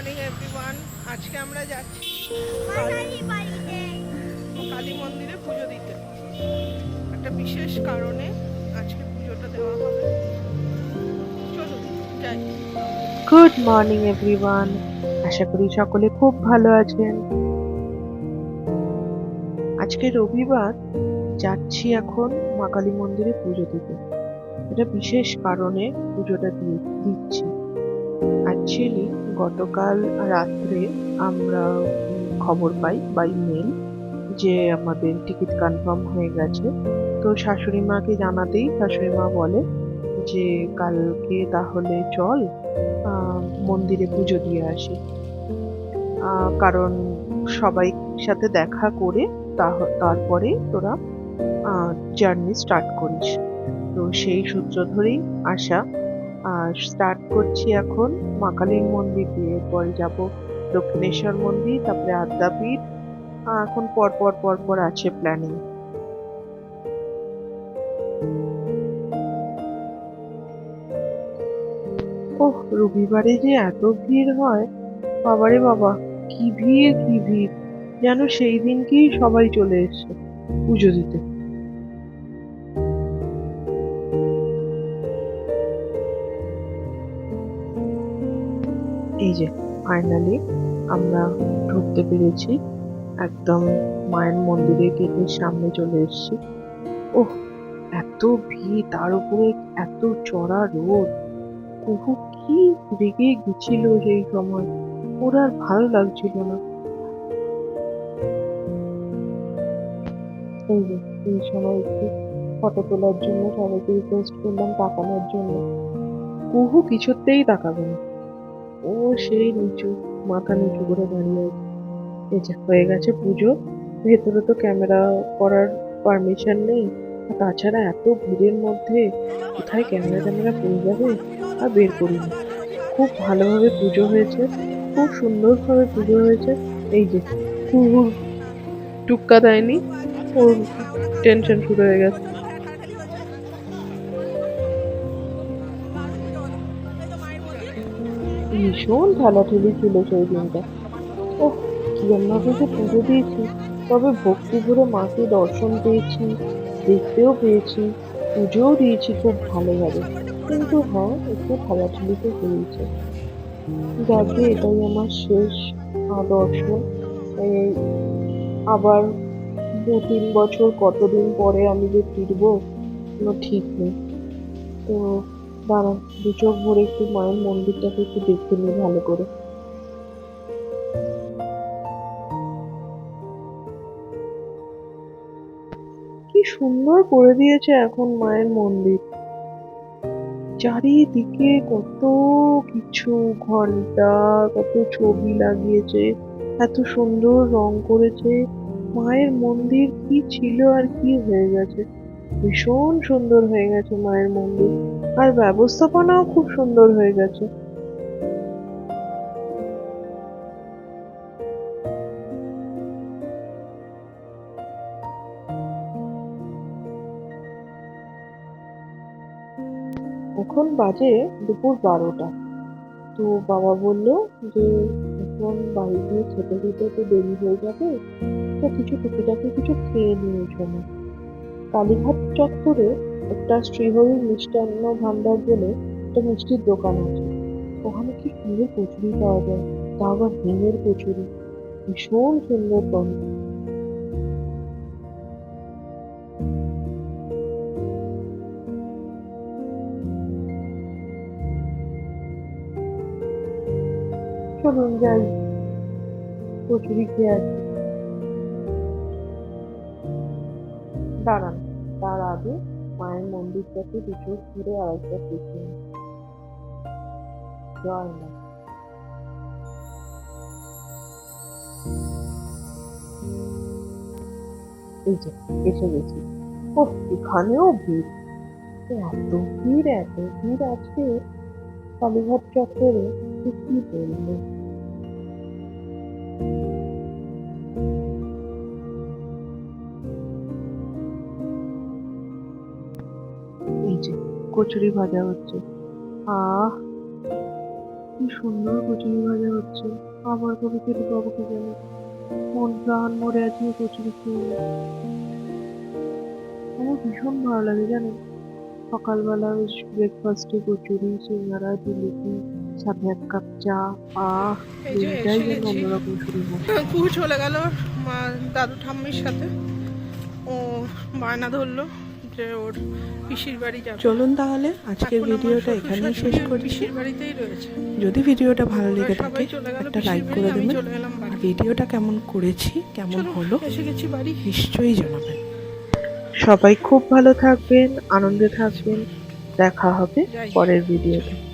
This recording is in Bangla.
মর্নিং এভরিওয়ান আজকে আমরা যাচ্ছি কালী মন্দিরে পুজো দিতে। একটা বিশেষ কারণে আজকে পুজোটা দেওয়া হবে। চলুন যাই। গুড মর্নিং এভরিওয়ান আশা করি সকলে খুব ভালো আছেন। আজকে রবিবার যাচ্ছি এখন মা কালী মন্দিরে পুজো দিতে। এটা বিশেষ কারণে পুজোটা দিয়ে দিচ্ছি। অ্যাকচুয়ালি গতকাল রাত্রে আমরা খবর পাই বাই মেল যে আমাদের টিকিট কনফার্ম হয়ে গেছে। তো শাশুড়ি মাকে জানাতেই শাশুড়ি মা বলে যে, কালকে তাহলে চল মন্দিরে পুজো দিয়ে আসি। কারণ সবাই সাথে দেখা করে তারপরে তোরা জার্নি স্টার্ট করিস। তো সেই সূত্র ধরেই আসা স্টার্ট করছি এখন মা কালীর মন্দির দিয়ে। এরপরে যাব দক্ষিণেশ্বর মন্দির, তারপরে আদ্যাপীঠ। এখন পর পর পর পর আছে প্ল্যানিং ওহ, রবিবারে যে এত ভিড় হয়, বাবারে বাবা, কি ভিড় কি ভিড়। যেন সেই দিনকেই সবাই চলে এসছে পুজো দিতে। এই যে ফাইনালি আমরা ঢুকতে পেরেছি। একদম মায়ের মন্দিরে গেটের সামনে চলে এসেছি। ওহ, এত ভিড়, তার উপরে এত চড়া রোদ। কুহু কি রেগে গেছিল সেই সময়? ওর আর ভালো লাগছিল না। এই যে, এই সময় একটু ফটো তোলার জন্য সবাইকে রিকোয়েস্ট করলাম, তাকানোর জন্য। কুহু কিছুতেই তাকাবে না। ও সেই নিচু, মাথা নিচু করে দাঁড়িয়ে আছে এই যে হয়ে গেছে পুজো। ভেতরে তো ক্যামেরা করার পারমিশন নেই। আর তাছাড়া এত ভিড়ের মধ্যে কোথায় ক্যামেরা ট্যামেরা পড়ে যাবে? আর বের করিনি খুব ভালোভাবে পুজো হয়েছে, খুব সুন্দরভাবে পুজো হয়েছে। এই যে কুহুর টুক্কা দেয়নি, ওর টেনশন শুরু হয়ে গেছে। ভীষণ ঠেলাঠেলি ছিল সেই দিনটা। ও কিরমভাবে যে পুজো দিয়েছি, তবে ভক্তি ভরে মাকে দর্শন পেয়েছি, দেখতেও পেয়েছি, পুজোও দিয়েছি খুব ভালোভাবে। কিন্তু হ্যাঁ একটু ঠেলাঠেলি তো হয়েছে। যাকে এটাই আমার শেষ দর্শন আবার দু তিন বছর কতদিন পরে আমি যে ফিরবো, কোনো ঠিক নেই। তো দাঁড়ান দু চোখ ভরে একটু মায়ের মন্দিরটাকে একটু দেখতে নিই ভালো করে। কি সুন্দর করে দিয়েছে এখন মায়ের মন্দির। চারিদিকে কত কিছু ঘণ্টা কত ছবি লাগিয়েছে, এত সুন্দর রং করেছে। মায়ের মন্দির কি ছিল আর কি হয়ে গেছে। ভীষণ সুন্দর হয়ে গেছে মায়ের মন্দির। আর ব্যবস্থাপনাও খুব সুন্দর হয়ে গেছে। এখন বাজে দুপুর বারোটা। তো বাবা বলল যে, এখন বাড়ি গিয়ে খেতে খেতে তো দেরি হয়ে যাবে, তো কিছু টুকিটাকি কিছু খেয়ে নিয়ে চলো কালীঘাট চত্বরে একটা শ্রীহরি মিষ্টান্ন ভান্ডার বলে একটা মিষ্টির দোকান আছে। ওখানে কি সুন্দর কচুরি পাওয়া যায়? তা আবার হিঙের কচুরি। ভীষণ সুন্দর গন্ধ। চলুন যাই। কচুরি খেয়ে আসি। দাঁড়ান, তার আগে মায়ের মন্দিরটাকে দুচোখ ঘুরে আরেকবার দেখে নিই। জয় মা। এই যে, এসে গেছি। ও এখানেও ভিড়। এত ভিড় এত ভিড় আছে কালীঘাট চত্বরে কি বলব কচুরি ভাজা হচ্ছে। আহ কি সুন্দর কচুরি ভাজা হচ্ছে। আমার কবে খেতে পাবো কি জানি মন প্রাণ মরে আছে কচুরি খেয়ে আমার ভীষণ ভালো লাগে জানেন সকালবেলা ওই ব্রেকফাস্টে কচুরি সিঙ্গারা জিলিপি সাথে এক কাপ চা। আহ দিনটাই যেন অন্যরকম শুরু হয় কুহু চলে গেল। মা দাদু ঠাম্মির সাথে। ও বায়না ধরলো। ওর পিসির বাড়ি যাবে। চলুন তাহলে আজকের ভিডিওটা এখানে এখানেই শেষ করি করছি। পিসির বাড়িতেই রয়েছে। যদি ভিডিওটা ভালো লেগে থাকে একটা লাইক করে দেবেন। আর ভিডিওটা কেমন করেছি কেমন হলো এসে গেছি বাড়ি। নিশ্চয়ই জানাবেন। সবাই খুব ভালো থাকবেন আনন্দে থাকবেন। দেখা হবে পরের ভিডিওতে।